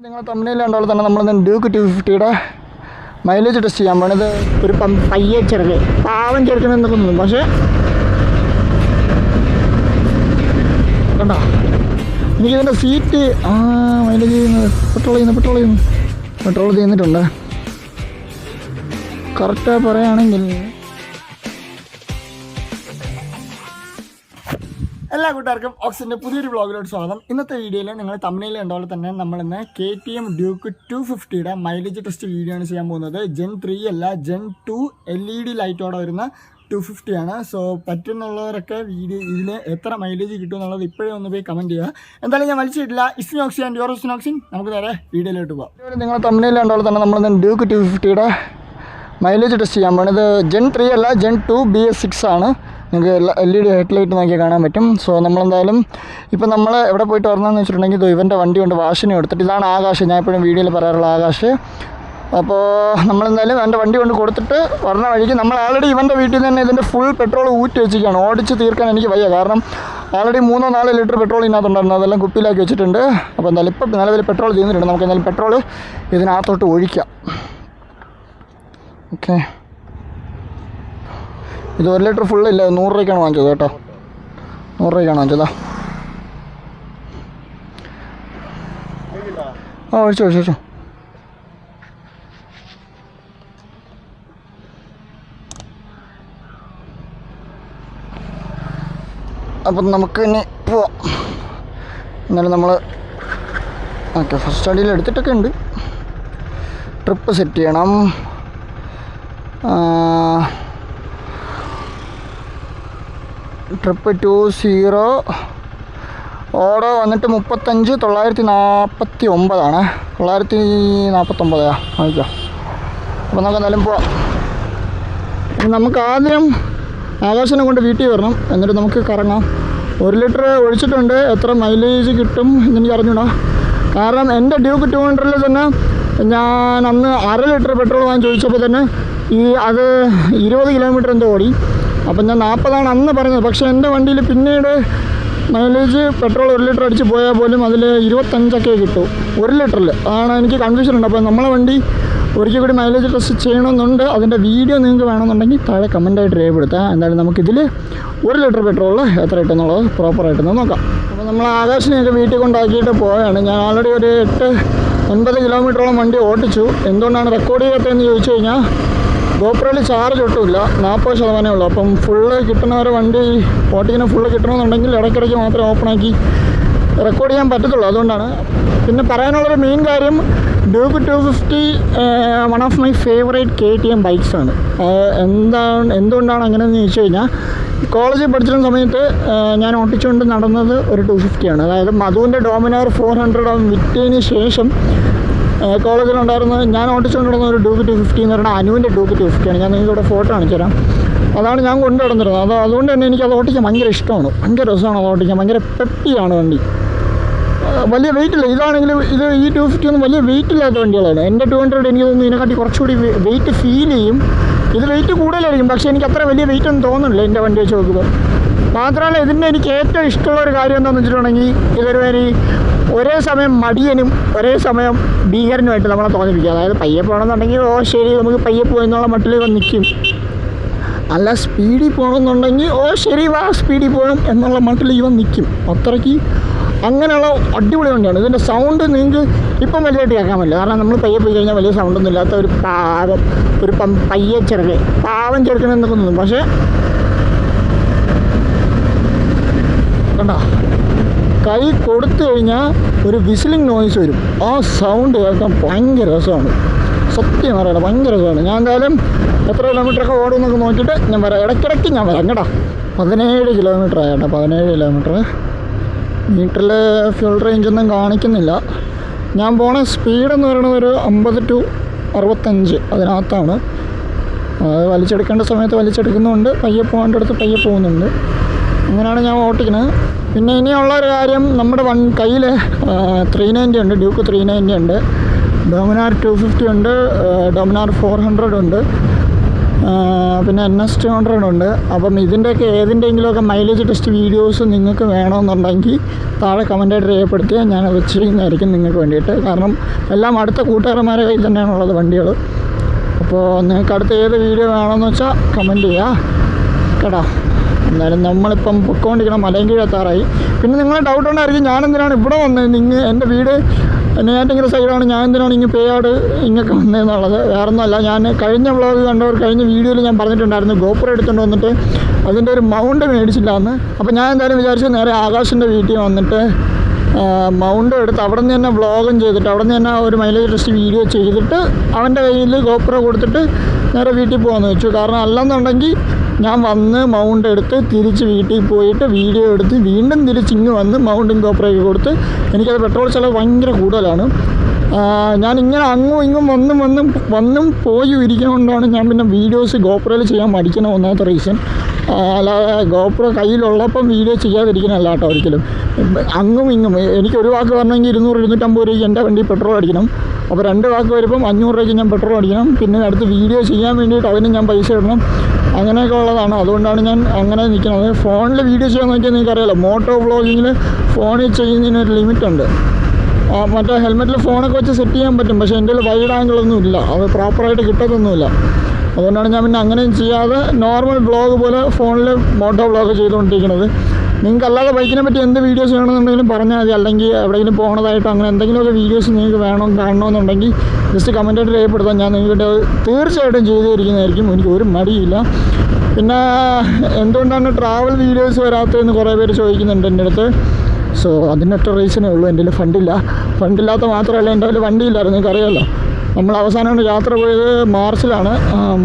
നിങ്ങൾ തമ്മിൽ ഉണ്ടാവുക തന്നെ നമ്മൾ ഡ്യൂക്ക് ടു ഫിഫ്റ്റിയുടെ മൈലേജ് ടെസ്റ്റ് ചെയ്യാൻ പോണത് ഒരു പയ്യെ ചെറുക്ക് പാവം ചെറുക്കണെന്നൊക്കെ തോന്നും പക്ഷേ കണ്ടോ? എനിക്കിതിന്റെ സീറ്റ് ആ മൈലേജ് ചെയ്യുന്നത് പെട്രോൾ ചെയ്യുന്നു പെട്രോൾ ചെയ്യുന്നു. പെട്രോൾ ചെയ്യുന്നിട്ടുണ്ട്. കറക്റ്റായി പറയുകയാണെങ്കിൽ എല്ലാ കൂട്ടുകാർക്കും ഓക്സിന്റെ പുതിയൊരു വ്ളോഗിലോട്ട് സ്വാഗതം. ഇന്നത്തെ വീഡിയോയിൽ നിങ്ങൾ തമിഴിൽ കണ്ടപോലെ തന്നെ നമ്മൾ ഇന്ന് K T M duke two ഫിഫ്റ്റിയുടെ mileage test video ആണ് ചെയ്യാൻ പോകുന്നത്. ജെൻ ത്രീ അല്ല gen two L E D ലൈറ്റോടെ വരുന്ന ടു ഫിഫ്റ്റിയാണ് സോ പറ്റുന്നുള്ളവരൊക്കെ വീഡിയോ ഇതിൽ എത്ര മൈലേജ് കിട്ടും എന്നുള്ളത് ഇപ്പോഴേ ഒന്ന് പോയി കമന്റ് ചെയ്യുക. എന്തായാലും ഞാൻ വലിച്ചിട്ടില്ല. ഇസ്നോക്സി ആൻഡ് യോറോസിനോക്സിൻ നമുക്ക് നേരെ വീഡിയോയിലോട്ട് പോകാം നിങ്ങൾ തമിഴിൽ കണ്ടപോലെ തന്നെ നമ്മളിന്ന് ഡ്യൂക്ക് ടു ഫിഫ്റ്റിയുടെ മൈലേജ് ടെസ്റ്റ് ചെയ്യാൻ പോകുന്നത് ജെൻ ത്രീ അല്ല gen two B S six ആണ്. നിങ്ങൾക്ക് L E D headlight നോക്കിയാൽ കാണാൻ പറ്റും. സോ നമ്മളെന്തായാലും ഇപ്പോൾ നമ്മൾ എവിടെ പോയിട്ട് വരണമെന്ന് വെച്ചിട്ടുണ്ടെങ്കിൽ ഇത് ഇവന്റെ വണ്ടി കൊണ്ട് വാഷിനെ എടുത്തിട്ട് ഇതാണ് ആകാശ്. ഞാൻ എപ്പോഴും വീഡിയോയിൽ പറയാറുള്ള ആകാശ്. അപ്പോൾ നമ്മളെന്തായാലും എന്റെ വണ്ടി കൊണ്ട് കൊടുത്തിട്ട് വരണ വഴിക്ക് നമ്മൾ ആൾറെഡി ഇവന്റെ വീട്ടിൽ നിന്ന് തന്നെ ഇതിന്റെ ഫുൾ പെട്രോൾ ഊറ്റി വെച്ചിരിക്കുകയാണ്. ഓടിച്ച് തീർക്കാൻ എനിക്ക് വയ്യ. കാരണം ആൾറെഡി മൂന്നോ നാലോ ലിറ്റർ പെട്രോൾ ഇതിനകത്തുണ്ടായിരുന്നു. അതെല്ലാം കുപ്പിയിലാക്കി വെച്ചിട്ടുണ്ട്. അപ്പോൾ എന്തായാലും ഇപ്പം നിലവിൽ പെട്രോൾ ചെയ്യുന്നുണ്ട് നമുക്ക് എന്തായാലും പെട്രോൾ ഇതിനകത്തോട്ട് ഒഴിക്കാം. ഓക്കെ ഇത് ഒരു ലിറ്റർ ഫുൾ ഇല്ല നൂറ് രൂപയ്ക്കാണ് വാങ്ങിച്ചത് കേട്ടോ. നൂറ് രൂപയ്ക്കാണ് വാങ്ങിച്ചതാ ആ ഒഴിച്ചു ഒഴിച്ചു അപ്പം നമുക്ക് ഇനി പോവാം. എന്നാലും നമ്മൾ ഓക്കെ ഫസ്റ്റ് അടിയിൽ എടുത്തിട്ടൊക്കെ ഉണ്ട്. ട്രിപ്പ് സെറ്റ് ചെയ്യണം. Trip two zero. ഓർഡർ വന്നിട്ട് മുപ്പത്തഞ്ച് തൊള്ളായിരത്തി നാൽപ്പത്തി ഒമ്പതാണ് തൊള്ളായിരത്തി നാൽപ്പത്തൊമ്പതാ വാങ്ങിക്കാം. അപ്പോൾ നമുക്ക് എന്തായാലും പോവാം. നമുക്ക് ആദ്യം ആകാശനെ കൊണ്ട് വീട്ടിൽ വരണം. എന്നിട്ട് നമുക്ക് കറങ്ങാം. ഒരു ലിറ്റർ ഒഴിച്ചിട്ടുണ്ട്. എത്ര മൈലേജ് കിട്ടും എന്നെനിക്ക് അറിഞ്ഞൂടാ. കാരണം എന്റെ ഡ്യൂക്ക് ടു ഹൺഡ്രഡിൽ തന്നെ ഞാൻ അന്ന് അര ലിറ്റർ പെട്രോൾ വാങ്ങി ചോദിച്ചപ്പോൾ തന്നെ ഈ അത് ഇരുപത് കിലോമീറ്റർ എന്തോ ഓടി. അപ്പം ഞാൻ നാൽപ്പതാണ് അന്ന് പറഞ്ഞത്. പക്ഷേ എന്റെ വണ്ടിയിൽ പിന്നീട് മൈലേജ് പെട്രോൾ ഒരു ലിറ്റർ അടിച്ച് പോയാൽ പോലും അതിൽ ഇരുപത്തഞ്ചൊക്കെ കിട്ടും. ഒരു ലിറ്ററിൽ അതാണ് എനിക്ക് കൺഫ്യൂഷൻ ഉണ്ട്. അപ്പോൾ നമ്മളെ വണ്ടി ഒരിക്കൽ കൂടി മൈലേജ് ടെസ്റ്റ് ചെയ്യണമെന്നുണ്ട്. അതിന്റെ വീഡിയോ നിങ്ങൾക്ക് വേണമെന്നുണ്ടെങ്കിൽ താഴെ കമന്റായിട്ട് രേഖപ്പെടുത്താം എന്തായാലും നമുക്കിതിൽ ഒരു ലിറ്റർ പെട്രോളിൽ എത്ര കിട്ടുമെന്നുള്ളത് പ്രോപ്പറായിട്ടൊന്ന് നോക്കാം. അപ്പോൾ നമ്മൾ ആകാശിനെയൊക്കെ വീട്ടിൽ കൊണ്ടാക്കിയിട്ട് പോയാണ് ഞാൻ ആൾറെഡി ഒരു എട്ട് ഒൻപത് കിലോമീറ്ററോളം വണ്ടി ഓടിച്ചു. എന്തുകൊണ്ടാണ് റെക്കോർഡ് ചെയ്യാത്തതെന്ന് ചോദിച്ചു കഴിഞ്ഞാൽ ഗോപ്രോയിൽ ചാർജ് ഒട്ടുമില്ല. നാൽപ്പത് ശതമാനമേ ഉള്ളൂ. അപ്പം ഫുള്ള് കിട്ടുന്നവരെ വണ്ടി ഓട്ടിങ്ങിന് ഫുള്ള് കിട്ടണമെന്നുണ്ടെങ്കിൽ ഇടയ്ക്കിടയ്ക്ക് മാത്രം ഓപ്പണാക്കി റെക്കോർഡ് ചെയ്യാൻ പറ്റത്തുള്ളൂ. അതുകൊണ്ടാണ്. പിന്നെ പറയാനുള്ളൊരു മെയിൻ കാര്യം Duke two fifty one of my favourite K T M ബൈക്സാണ് എന്താണ് എന്തുകൊണ്ടാണ് അങ്ങനെയെന്ന് ചോദിച്ചു കഴിഞ്ഞാൽ കോളേജിൽ പഠിച്ചിരുന്ന സമയത്ത് ഞാൻ ഓട്ടിച്ചുകൊണ്ട് നടന്നത് ഒരു ടു ഫിഫ്റ്റിയാണ് അതായത് മധുവിന്റെ ഡോമിനോർ ഫോർ ഹൺഡ്രഡ് വിറ്റതിന് ശേഷം കോളേജിലുണ്ടായിരുന്ന ഞാൻ ഓടിച്ചുകൊണ്ടിരുന്ന ഒരു ഡൂക്ക് ടു ഫിഫ്റ്റി എന്ന് പറഞ്ഞാൽ അനുവിന്റെ ഡൂക്ക് ടു ഫിഫ്റ്റിയാണ് ഞാൻ ഇവിടെ ഫോട്ടോ കാണിച്ചു തരാം. അതാണ് ഞാൻ കൊണ്ടു നടന്നിരുന്നത്. അത് അതുകൊണ്ട് തന്നെ എനിക്ക് അത് ഓട്ടിക്കാൻ ഭയങ്കര ഇഷ്ടമാണ്. ഭയങ്കര രസമാണ് അത് ഓട്ടിക്കാൻ ഭയങ്കര പെപ്പിയാണ് വണ്ടി. വലിയ വെയിറ്റ് ഇല്ല. ഇതാണെങ്കിലും ഇത് ഈ ടു ഫിഫ്റ്റി ഒന്നും വലിയ വെയിറ്റ് ഇല്ലാത്ത വണ്ടികളാണ്. എന്റെ ടു ഹൺഡ്രഡ് എനിക്ക് തോന്നുന്നു ഇതിനെക്കാട്ടി കുറച്ചുകൂടി വെയിറ്റ് ഫീൽ ചെയ്യും. ഇത് വെയിറ്റ് കൂടുതലായിരിക്കും. പക്ഷേ എനിക്ക് അത്ര വലിയ വെയിറ്റ് ഒന്നും തോന്നുന്നില്ല എന്റെ വണ്ടി വെച്ച് നോക്കുമ്പോൾ മാത്രമല്ല ഇതിന്റെ എനിക്ക് ഏറ്റവും ഇഷ്ടമുള്ള ഒരു കാര്യം എന്താണെന്ന് വെച്ചിട്ടുണ്ടെങ്കിൽ ഇതൊരു ഒരു സമയം മടിയനും ഒരേ സമയം ഭീകരനുമായിട്ട് നമ്മളെ തോന്നിപ്പിക്കുക അതായത് പയ്യെ പോകണമെന്നുണ്ടെങ്കിൽ ഓ ശരി നമുക്ക് പയ്യെ പോയെന്നുള്ള മട്ടിൽ നിൽക്കും അല്ല സ്പീഡിൽ പോകണമെന്നുണ്ടെങ്കിൽ ഓ ശരി വാ സ്പീഡിൽ പോകണം എന്നുള്ള മട്ടിൽ ഇവൻ നിൽക്കും അത്രയ്ക്ക് അങ്ങനെയുള്ള അടിപൊളി വണ്ടിയാണ്. ഇതിന്റെ സൗണ്ട് നിങ്ങൾക്ക് ഇപ്പം വലുതായിട്ട് കേൾക്കാൻ പറ്റില്ല. കാരണം നമ്മൾ പയ്യെ പോയി കഴിഞ്ഞാൽ വലിയ സൗണ്ടൊന്നും ഇല്ലാത്ത ഒരു പാവം ഒരു പം പയ്യെ ചെറുക്കൻ പാവം ചെറുക്കണമെന്നൊക്കെ തോന്നും പക്ഷേ കണ്ടോ? കൈ കൊടുത്തു കഴിഞ്ഞാൽ ഒരു വിസിലിംഗ് നോയിസ് വരും. ആ സൗണ്ട് കേൾക്കാൻ ഭയങ്കര രസമാണ്. സത്യം പറയണം ഭയങ്കര രസമാണ്. ഞാൻ എന്തായാലും എത്ര കിലോമീറ്ററൊക്കെ ഓടുമെന്നൊക്കെ നോക്കിയിട്ട് ഞാൻ വരാം. ഇടയ്ക്കിടയ്ക്ക് ഞാൻ വരാം കേട്ടോ. പതിനേഴ് കിലോമീറ്റർ ആയിട്ടോ പതിനേഴ് കിലോമീറ്റർ മീറ്ററിൽ ഫ്യൂൾ റേഞ്ച് ഒന്നും കാണിക്കുന്നില്ല. ഞാൻ പോണ സ്പീഡെന്ന് പറയുന്നത് ഒരു അമ്പത് ടു അറുപത്തഞ്ച് അതിനകത്താണ്. അത് വലിച്ചെടുക്കേണ്ട സമയത്ത് വലിച്ചെടുക്കുന്നുണ്ട്. പയ്യെ പോകേണ്ട അടുത്ത് പയ്യെ പോകുന്നുണ്ട്. അങ്ങനെയാണ് ഞാൻ ഓട്ടിക്കുന്നത് പിന്നെ ഇനിയുള്ള ഒരു കാര്യം നമ്മുടെ വൺ കയ്യിൽ ത്രീ നയന്റി ഉണ്ട് ഡ്യൂക്ക് ത്രീ നയന്റി ഉണ്ട്. ഡൊമിനാർ ടു ഫിഫ്റ്റി ഉണ്ട് ഡൊമിനാർ ഫോർ ഹൺഡ്രഡ് ഉണ്ട് പിന്നെ എൻ എസ് ടു ഹൺഡ്രഡ് ഉണ്ട്. അപ്പം ഇതിന്റെയൊക്കെ ഏതിന്റെയെങ്കിലുമൊക്കെ മൈലേജ് ടെസ്റ്റ് വീഡിയോസ് നിങ്ങൾക്ക് വേണമെന്നുണ്ടെങ്കിൽ താഴെ കമന്റായിട്ട് രേഖപ്പെടുത്തിയാൽ ഞാൻ അത് ചെയ്യുന്നതായിരിക്കും നിങ്ങൾക്ക് വേണ്ടിയിട്ട്. കാരണം എല്ലാം അടുത്ത കൂട്ടുകാരന്മാരെ കയ്യിൽ തന്നെയാണുള്ളത് വണ്ടികൾ. അപ്പോൾ നിങ്ങൾക്ക് അടുത്ത ഏത് വീഡിയോ വേണമെന്ന് വെച്ചാൽ കമന്റ് ചെയ്യുക. കേട്ടോ? എന്തായാലും നമ്മളിപ്പം പൊക്കോണ്ടിരിക്കണം മലയങ്കീഴ് എത്താറായി. പിന്നെ നിങ്ങൾ ഡൗട്ട് ഉണ്ടായിരിക്കും ഞാൻ എന്തിനാണ് ഇവിടെ വന്നത് നിങ്ങൾ എന്റെ വീട് നെയ്യാറ്റിങ്കര സൈഡാണ് ഞാൻ എന്തിനാണ് ഇങ്ങനെ പേയാട് ഇങ്ങൊക്കെ വന്നതെന്നുള്ളത് വേറെ ഒന്നുമല്ല ഞാൻ കഴിഞ്ഞ വ്ളോഗ് കണ്ടവർ കഴിഞ്ഞ വീഡിയോയിൽ ഞാൻ പറഞ്ഞിട്ടുണ്ടായിരുന്നു ഗോപുരം എടുത്തുകൊണ്ട് വന്നിട്ട് അതിന്റെ ഒരു മൗണ്ട് മേടിച്ചില്ല എന്ന് അപ്പോൾ ഞാൻ എന്തായാലും വിചാരിച്ചു നേരെ ആകാശിന്റെ വീട്ടിൽ വന്നിട്ട് മൗണ്ട് എടുത്ത് അവിടെ നിന്ന് തന്നെ വ്ളോഗും ചെയ്തിട്ട് അവിടെ നിന്ന് തന്നെ ഒരു മൈലേജ് ടെസ്റ്റ് വീഡിയോ ചെയ്തിട്ട് അവന്റെ കയ്യിൽ ഗോപ്രോ കൊടുത്തിട്ട് നേരെ വീട്ടിൽ പോകാമെന്ന് വെച്ചു കാരണം അല്ലെന്നുണ്ടെങ്കിൽ ഞാൻ വന്ന് മൗണ്ട് എടുത്ത് തിരിച്ച് വീട്ടിൽ പോയിട്ട് വീഡിയോ എടുത്ത് വീണ്ടും തിരിച്ച് ഇങ്ങ് വന്ന് മൗണ്ടിങ് ഗോപ്രോയ്ക്ക് കൊടുത്ത് എനിക്കത് പെട്രോൾ ചിലവ് ഭയങ്കര കൂടുതലാണ്. ഞാൻ ഇങ്ങനെ അങ്ങും ഇങ്ങും വന്നും വന്നും വന്നും പോയി ഇരിക്കുന്നതുകൊണ്ടാണ് ഞാൻ പിന്നെ വീഡിയോസ് ഗോപ്രയിൽ ചെയ്യാൻ മടിക്കണ ഒന്നാമത്തെ റീസൺ. അല്ലാതെ ഗോപ്ര കയ്യിലുള്ളപ്പം വീഡിയോ ചെയ്യാതിരിക്കണമല്ല കേട്ടോ ഒരിക്കലും. അങ്ങും ഇങ്ങും എനിക്ക് ഒരു വാക്ക് പറഞ്ഞെങ്കിൽ ഇരുന്നൂറ് ഇരുന്നൂറ്റമ്പത് രൂപയ്ക്ക് എന്റെ വണ്ടി പെട്രോൾ അടിക്കണം. അപ്പോൾ രണ്ട് വാക്ക് വരുമ്പം അഞ്ഞൂറ് രൂപയ്ക്ക് ഞാൻ പെട്രോൾ അടിക്കണം. പിന്നെ അടുത്ത് വീഡിയോ ചെയ്യാൻ വേണ്ടിയിട്ട് അതിന് ഞാൻ പൈസ ഇടണം. അങ്ങനെയൊക്കെ ഉള്ളതാണ്. അതുകൊണ്ടാണ് ഞാൻ അങ്ങനെ നിൽക്കുന്നത്. ഫോണിൽ വീഡിയോ ചെയ്യാൻ നോക്കിയാൽ നിങ്ങൾക്കറിയാലോ മോട്ടോ വ്ളോഗിങ്ങിൽ ഫോണിൽ ചെയ്യുന്നതിനൊരു ലിമിറ്റുണ്ട്. മറ്റേ ഹെൽമെറ്റിൽ ഫോണൊക്കെ വെച്ച് സെറ്റ് ചെയ്യാൻ പറ്റും പക്ഷേ എന്റെ വൈഡ് ആംഗിളൊന്നും ഇല്ല. അത് പ്രോപ്പറായിട്ട് കിട്ടത്തൊന്നുമില്ല. അതുകൊണ്ടാണ് ഞാൻ പിന്നെ അങ്ങനെയും ചെയ്യാതെ നോർമൽ വ്ളോഗ് പോലെ ഫോണിൽ മോട്ടോ വ്ളോഗ് ചെയ്തുകൊണ്ടിരിക്കുന്നത്. നിങ്ങൾക്ക് അല്ലാതെ ബൈക്കിനെ പറ്റി എന്ത് വീഡിയോസ് വേണമെന്നുണ്ടെങ്കിലും പറഞ്ഞാൽ മതി. അല്ലെങ്കിൽ എവിടെയെങ്കിലും പോകണതായിട്ടോ അങ്ങനെ എന്തെങ്കിലുമൊക്കെ വീഡിയോസ് നിങ്ങൾക്ക് വേണം കാണണമെന്നുണ്ടെങ്കിൽ ജസ്റ്റ് കമന്റായിട്ട് രേഖപ്പെടുത്താം. ഞാൻ നിങ്ങൾക്ക് തീർച്ചയായിട്ടും ചെയ്തു എനിക്ക് ഒരു മടിയില്ല. പിന്നെ എന്തുകൊണ്ടാണ് ട്രാവൽ വീഡിയോസ് വരാത്തതെന്ന് കുറേ പേര് ചോദിക്കുന്നുണ്ട് എന്റെ അടുത്ത്. സോ അതിനൊറ്റ റീസണേ ഉള്ളൂ. എന്റെ കയ്യിൽ ഫണ്ടില്ല ഫണ്ടില്ലാത്ത മാത്രമല്ല എന്റെ കയ്യിൽ വണ്ടിയില്ലായിരുന്നു. നിങ്ങൾക്കറിയാമല്ലോ നമ്മൾ അവസാനമാണ് യാത്ര പോയത് മാർച്ചിലാണ്.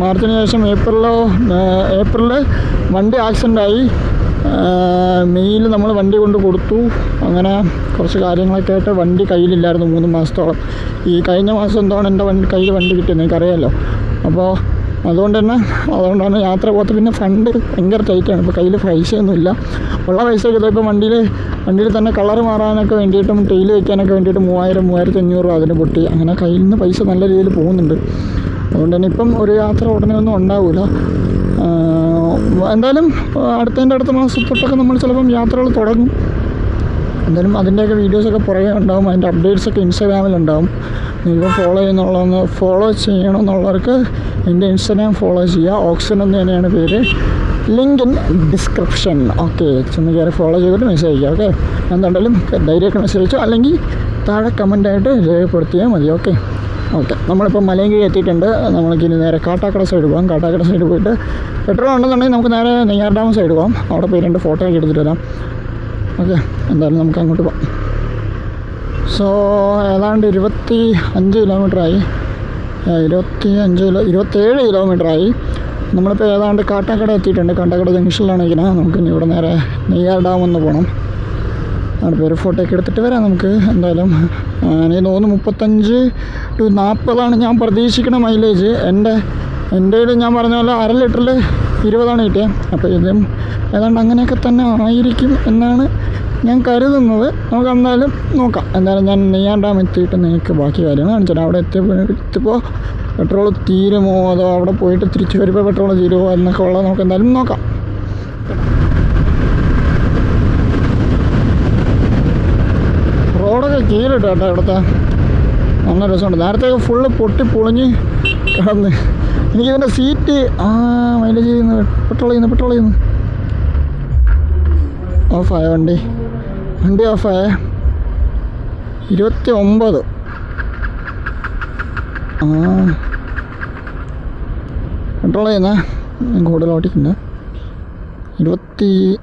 മാർച്ചിന് ശേഷം ഏപ്രിലോ ഏപ്രിലിൽ വണ്ടി ആക്സിഡന്റായി മെയ്യിൽ നമ്മൾ വണ്ടി കൊണ്ട് കൊടുത്തു. അങ്ങനെ കുറച്ച് കാര്യങ്ങളൊക്കെ ആയിട്ട് വണ്ടി കയ്യിലില്ലായിരുന്നു മൂന്ന് മാസത്തോളം. ഈ കഴിഞ്ഞ മാസം എന്താണ് എന്റെ വണ്ടി കയ്യിൽ വണ്ടി കിട്ടിയത്? നിങ്ങൾക്കറിയാമല്ലോ അപ്പോൾ അതുകൊണ്ട് തന്നെ അതുകൊണ്ടാണ് യാത്ര പോകത്ത് പിന്നെ ഫണ്ട് ഭയങ്കര ടൈറ്റാണ് ഇപ്പോൾ കയ്യിൽ പൈസയൊന്നുമില്ല ഉള്ള പൈസയൊക്കെ ഇപ്പോൾ വണ്ടിയിൽ വണ്ടിയിൽ തന്നെ കളർ മാറാനൊക്കെ വേണ്ടിയിട്ടും ടെയിൽ വയ്ക്കാനൊക്കെ വേണ്ടിയിട്ട് മൂവായിരം മൂവായിരത്തി അഞ്ഞൂറ് രൂപ അതിന് പൊട്ടി. അങ്ങനെ കയ്യിൽ നിന്ന് പൈസ നല്ല രീതിയിൽ പോകുന്നുണ്ട്. അതുകൊണ്ട് തന്നെ ഇപ്പം ഒരു യാത്ര ഉടനെ ഒന്നും ഉണ്ടാവില്ല എന്തായാലും അടുത്തതിന്റെ അടുത്ത മാസത്തൊട്ടൊക്കെ നമ്മൾ ചിലപ്പം യാത്രകൾ തുടങ്ങും. എന്തായാലും അതിന്റെയൊക്കെ വീഡിയോസൊക്കെ പുറകെ ഉണ്ടാവും. അതിന്റെ അപ്ഡേറ്റ്സൊക്കെ ഇൻസ്റ്റാഗ്രാമിലുണ്ടാവും നിങ്ങൾ ഫോളോ ചെയ്യുന്നുള്ളതെന്ന് ഫോളോ ചെയ്യണമെന്നുള്ളവർക്ക് എന്റെ ഇൻസ്റ്റാഗ്രാം ഫോളോ ചെയ്യുക. ഓക്സിജൻ എന്ന് തന്നെയാണ് പേര്. ലിങ്ക് ഇൻ ഡിസ്ക്രിപ്ഷൻ ഓക്കെ ചെന്ന് കയറി ഫോളോ ചെയ്തിട്ട് മെസ്സേജ് അയക്കുക ഓക്കെ എന്തുണ്ടെങ്കിലും ഡയറക്റ്റ് മെസ്സേജ് അയച്ചോ. അല്ലെങ്കിൽ താഴെ കമന്റായിട്ട് രേഖപ്പെടുത്തിയാൽ മതി. ഓക്കെ ഓക്കെ നമ്മളിപ്പോൾ മലയങ്കിഴി എത്തിയിട്ടുണ്ട്. നമ്മൾക്ക് ഇനി നേരെ കാട്ടാക്കട സൈഡ് പോകാം കാട്ടാക്കട സൈഡ് പോയിട്ട് പെട്രോൾ ഉണ്ടെന്നുണ്ടെങ്കിൽ നമുക്ക് നേരെ നെയ്യാർ ഡാം സൈഡ് പോകാം അവിടെ പോയി രണ്ട് ഫോട്ടോ ഒക്കെ എടുത്തിട്ട് വരാം. ഓക്കെ എന്തായാലും നമുക്ക് അങ്ങോട്ട് പോകാം സോ ഏതാണ്ട് ഇരുപത്തി അഞ്ച് കിലോമീറ്ററായി ഇരുപത്തി അഞ്ച് കിലോ ഇരുപത്തേഴ് കിലോമീറ്ററായി നമ്മളിപ്പോൾ ഏതാണ്ട് കാട്ടാക്കട എത്തിയിട്ടുണ്ട്. കാട്ടാക്കട ജംഗ്ഷനിലാണ് നമുക്ക് ഇനി ഇവിടെ നേരെ നെയ്യാർ ഡാം ഒന്ന് പോകണം അവിടെ പേര് ഫോട്ടോ ഒക്കെ എടുത്തിട്ട് വരാം നമുക്ക്. എന്തായാലും എനിക്ക് തോന്നുന്നു മുപ്പത്തഞ്ച് ടു നാൽപ്പതാണ് ഞാൻ പ്രതീക്ഷിക്കുന്ന മൈലേജ് എന്റെ എന്റെ ഞാൻ പറഞ്ഞ പോലെ അര ലിറ്ററിൽ ഇരുപതാണ് കിട്ടിയത് അപ്പോൾ ഇതും ഏതാണ്ട് അങ്ങനെയൊക്കെ തന്നെ ആയിരിക്കും എന്നാണ് ഞാൻ കരുതുന്നത് നമുക്ക് എന്തായാലും നോക്കാം. എന്തായാലും ഞാൻ നെയ്യാൻ ഡാം എത്തിയിട്ട് നിങ്ങൾക്ക് ബാക്കി കാര്യങ്ങൾ കാണിച്ചു അവിടെ എത്തിയപ്പോൾ എത്തിയപ്പോൾ പെട്രോൾ തീരുമോ അതോ അവിടെ പോയിട്ട് തിരിച്ചു വരുമ്പോൾ പെട്രോൾ തീരുമോ എന്നൊക്കെ ഉള്ളത് നമുക്ക് എന്തായാലും നോക്കാം. റോഡൊക്കെ കീഴിലിട്ട് കേട്ടോ ഇവിടുത്തെ. നല്ല രസമുണ്ട്. നേരത്തെ ഫുള്ള് പൊട്ടി പൊളിഞ്ഞ് കിടന്ന്. എനിക്കിതിന്റെ സീറ്റ് ആ മൈലേജ് ചെയ്യുന്നു പെട്രോൾ ചെയ്യുന്നു പെട്രോൾ ചെയ്യുന്നു ഓഫായ വണ്ടി. വണ്ടി ഓഫായ. ഇരുപത്തി ഒമ്പത് ആ. പെട്രോൾ ചെയ്യുന്നേ. ഞാൻ കൂടുതൽ ഓടിക്കണ്ട ഇരുപത്തി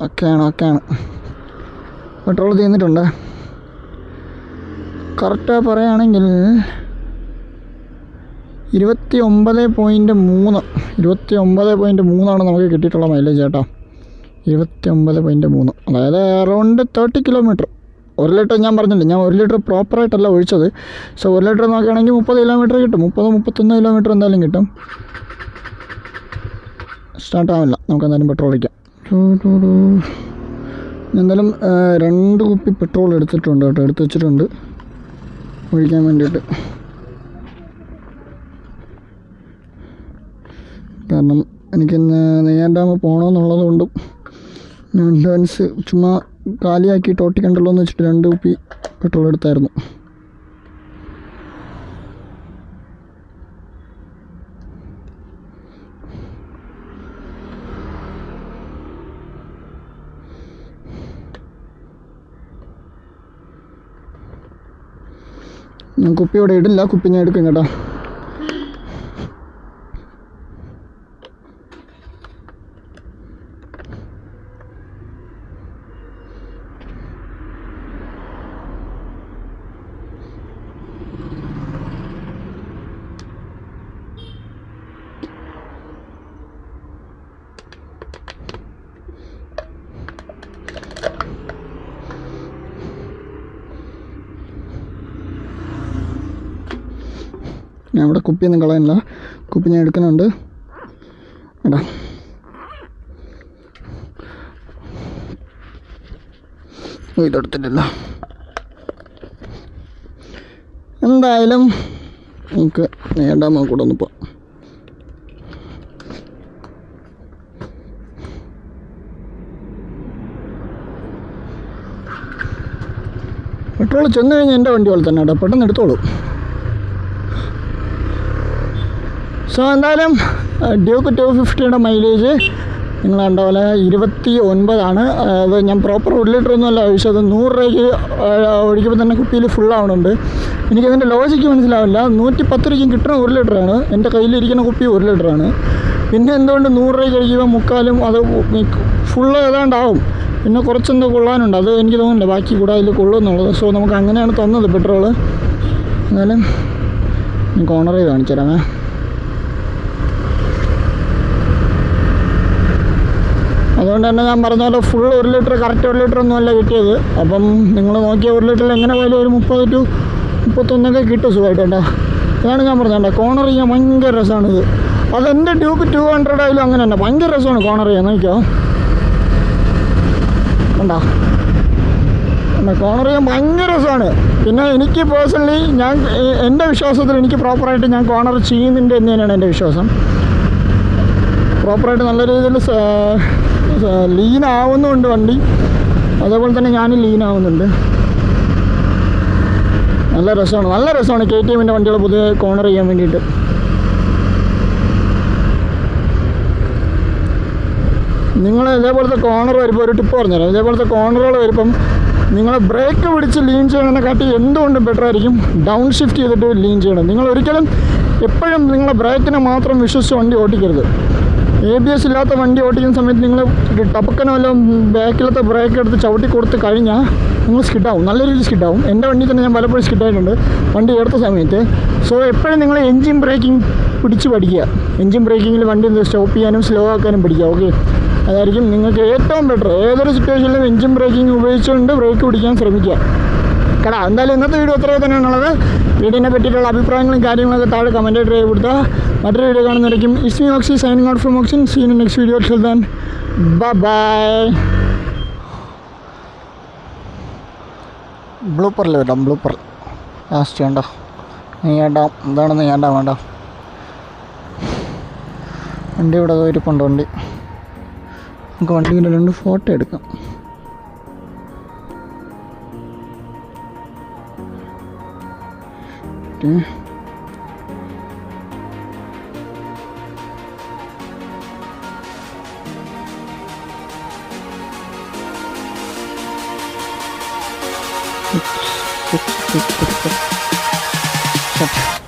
ഒക്കെയാണ് ഒക്കെയാണ്. പെട്രോൾ തീർന്നിട്ടുണ്ട് കറക്റ്റ് പറയുകയാണെങ്കിൽ ഇരുപത്തി ഒമ്പത് പോയിന്റ് മൂന്ന്. ഇരുപത്തി ഒമ്പത് പോയിന്റ് മൂന്നാണ് നമുക്ക് കിട്ടിയിട്ടുള്ള മൈലേജ് കേട്ടോ ഇരുപത്തി ഒമ്പത് പോയിന്റ് മൂന്ന്. അതായത് അറൗണ്ട് തേർട്ടി കിലോമീറ്റർ ഒരു ലിറ്റർ ഞാൻ പറഞ്ഞില്ല ഞാൻ ഒരു ലിറ്റർ പ്രോപ്പറായിട്ടല്ല ഒഴിച്ചത്. സോ ഒരു ലിറ്റർ നോക്കുകയാണെങ്കിൽ മുപ്പത് കിലോമീറ്റർ കിട്ടും. മുപ്പത് മുപ്പത്തൊന്ന് കിലോമീറ്റർ എന്തായാലും കിട്ടും. സ്റ്റാർട്ട് ആവില്ല. നമുക്ക് എന്തായാലും പെട്രോൾ ഒഴിക്കാം. എന്തായാലും രണ്ട് കുപ്പി പെട്രോൾ എടുത്തിട്ടുണ്ട് കേട്ടോ. എടുത്ത് വെച്ചിട്ടുണ്ട്. ഒഴിക്കാൻ വേണ്ടിയിട്ട്. കാരണം എനിക്കിന്ന് നെയ്യാൻ ഡാം പോകണമെന്നുള്ളത് കൊണ്ടും അഡ്വാൻസ് ചുമ്മാ കാലിയാക്കിയിട്ട് ടോട്ടിക്കണ്ടല്ലോ എന്ന് വെച്ചിട്ട് രണ്ട് കുപ്പി പെട്രോൾ എടുത്തായിരുന്നു. ഞാൻ കുപ്പി ഇവിടെ ഇടില്ല കുപ്പി ഞാൻ എടുക്കും കേട്ടോ. ഞാൻ ഇവിടെ കുപ്പിയൊന്നും കളയാനില്ല കുപ്പി ഞാൻ എടുക്കുന്നുണ്ട്. എടാ. ഇതെടുത്തിട്ടില്ല എന്തായാലും നമുക്ക് നേടാൻ കൂടെ ഒന്ന് പോവാം പെട്രോൾ ചെന്ന് കഴിഞ്ഞാൽ എന്റെ വണ്ടി പോലെ തന്നെ കേട്ടോ പെട്ടെന്ന് എടുത്തോളൂ. സോ എന്തായാലും ഡ്യൂക്ക് ടു ഫിഫ്റ്റിയുടെ മൈലേജ് നിങ്ങൾ കണ്ട പോലെ ഇരുപത്തി ഒൻപതാണ് അത് ഞാൻ പ്രോപ്പർ ഒരു ലിറ്റർ അത് നൂറ് രൂപയ്ക്ക് ഒഴിക്കുമ്പോൾ തന്നെ കുപ്പിയിൽ ഫുൾ ആവണുണ്ട്. എനിക്കതിന്റെ ലോജിക്ക് മനസ്സിലാവില്ല. നൂറ്റി പത്ത് രൂപയ്ക്കും കിട്ടുന്ന ഒരു ലിറ്ററാണ് എന്റെ കയ്യിലിരിക്കുന്ന കുപ്പി ഒരു ലിറ്ററാണ് പിന്നെ എന്തുകൊണ്ട് നൂറ് രൂപയ്ക്ക് കഴിക്കുമ്പോൾ മുക്കാലും അത് ഫുള്ള് ഏതാണ്ടാവും? പിന്നെ കുറച്ചെന്തോ കൊള്ളാനുണ്ട്. അത് എനിക്ക് തോന്നുന്നില്ല ബാക്കി കൂടെ അതിൽ കൊള്ളുമെന്നുള്ളത്. സോ നമുക്ക് അങ്ങനെയാണ് തന്നത് പെട്രോൾ എന്നാലും ചെയ്ത് കാണിച്ചു തരാമേ അതുകൊണ്ട് തന്നെ ഞാൻ പറഞ്ഞ പോലെ ഫുൾ ഒരു ലിറ്റർ കറക്റ്റ് ഒരു ലിറ്റർ ഒന്നുമല്ല കിട്ടിയത്. അപ്പം നിങ്ങൾ നോക്കിയ ഒരു ലിറ്ററിൽ എങ്ങനെ പോയാലും ഒരു മുപ്പത് ടു മുപ്പത്തൊന്നൊക്കെ കിട്ടും സുഖമായിട്ട് ഇതാണ് ഞാൻ പറഞ്ഞത് കോണർ ചെയ്യാൻ ഭയങ്കര രസമാണിത്. അതെന്റെ ട്യൂബ് ടു ഹൺഡ്രഡ് ആയാലും അങ്ങനെ തന്നെ. ഭയങ്കര രസമാണ് കോണർ ചെയ്യാൻ. നോക്കിയോ? കണ്ടോ? കോണർ ചെയ്യാൻ ഭയങ്കര രസമാണ്. പിന്നെ എനിക്ക് പേഴ്സണലി ഞാൻ എന്റെ വിശ്വാസത്തിൽ എനിക്ക് പ്രോപ്പറായിട്ട് ഞാൻ കോണർ ചെയ്യുന്നുണ്ട് എന്ന് തന്നെയാണ് എന്റെ വിശ്വാസം. പ്രോപ്പറായിട്ട് നല്ല രീതിയിൽ ലീൻ ആവുന്നുണ്ട് വണ്ടി. അതേപോലെ തന്നെ ഞാനും ലീൻ ആവുന്നുണ്ട്. നല്ല രസമാണ്. നല്ല രസമാണ് കെ ടി എമ്മിന്റെ വണ്ടികൾ പുതിയ കോണർ ചെയ്യാൻ വേണ്ടിയിട്ട്. നിങ്ങൾ ഇതേപോലത്തെ കോർണർ വരുമ്പോൾ ഒരു ടിപ്പ് പറഞ്ഞുതരാം. ഇതേപോലത്തെ കോർണറുകൾ വരുമ്പം നിങ്ങൾ ബ്രേക്ക് പിടിച്ച് ലീൻ ചെയ്യണതിനെക്കാട്ടി എന്തുകൊണ്ടും ബെറ്റർ ആയിരിക്കും ഡൗൺ ഷിഫ്റ്റ് ചെയ്തിട്ട് ലീൻ ചെയ്യണം. നിങ്ങൾ ഒരിക്കലും എപ്പോഴും നിങ്ങളെ ബ്രേക്കിനെ മാത്രം വിശ്വസിച്ച് വണ്ടി ഓടിക്കരുത്. എ ബി എസ് ഇല്ലാത്ത വണ്ടി ഓടിക്കുന്ന സമയത്ത് നിങ്ങൾ ടപ്പക്കനോ വല്ല ബാക്കിലത്തെ ബ്രേക്ക് എടുത്ത് ചവിട്ടി കൊടുത്ത് കഴിഞ്ഞാൽ നിങ്ങൾ സ്കിഡാവും നല്ല രീതിയിൽ സ്കിഡാവും എന്റെ വണ്ടി തന്നെ ഞാൻ പലപ്പോഴും സ്കിഡായിട്ടുണ്ട് വണ്ടി എടുത്ത സമയത്ത്. സോ എപ്പോഴും നിങ്ങൾ എൻജിൻ ബ്രേക്കിംഗ് പിടിച്ച് പഠിക്കുക. എൻജിൻ ബ്രേക്കിങ്ങിൽ വണ്ടി സ്റ്റോപ്പ് ചെയ്യാനും സ്ലോ ആക്കാനും പഠിക്കുക. ഓക്കെ അതായിരിക്കും നിങ്ങൾക്ക് ഏറ്റവും ബെറ്റർ ഏതൊരു സിറ്റുവേഷനിലും എൻജിൻ ബ്രേക്കിംഗ് ഉപയോഗിച്ചുകൊണ്ട് ബ്രേക്ക് പിടിക്കാൻ ശ്രമിക്കുക. കേടാ എന്തായാലും ഇന്നത്തെ വീഡിയോ അത്രയും തന്നെയാണുള്ളത്. വീടിനെ പറ്റിയിട്ടുള്ള അഭിപ്രായങ്ങളും കാര്യങ്ങളൊക്കെ താഴെ കമന്റ് ചെയ്ത് കൊടുത്താൽ മറ്റൊരു വീഡിയോ കാണുന്നതായിരിക്കും ഇസ്മി ഓക്സി signing out from auxin scene next video till then bye ബ്ലൂപ്പറിൽ വരാം ബ്ലൂപ്പർ ലാസ്റ്റ് വേണ്ട നീ വേണ്ട എന്താണെന്ന് വേണ്ട വേണ്ട വണ്ടി ഇവിടെ ഇരിപ്പുണ്ട് വണ്ടി. നമുക്ക് വണ്ടിയുടെ രണ്ട് ഫോട്ടോ എടുക്കാം. ഓക്കെ ちょっと。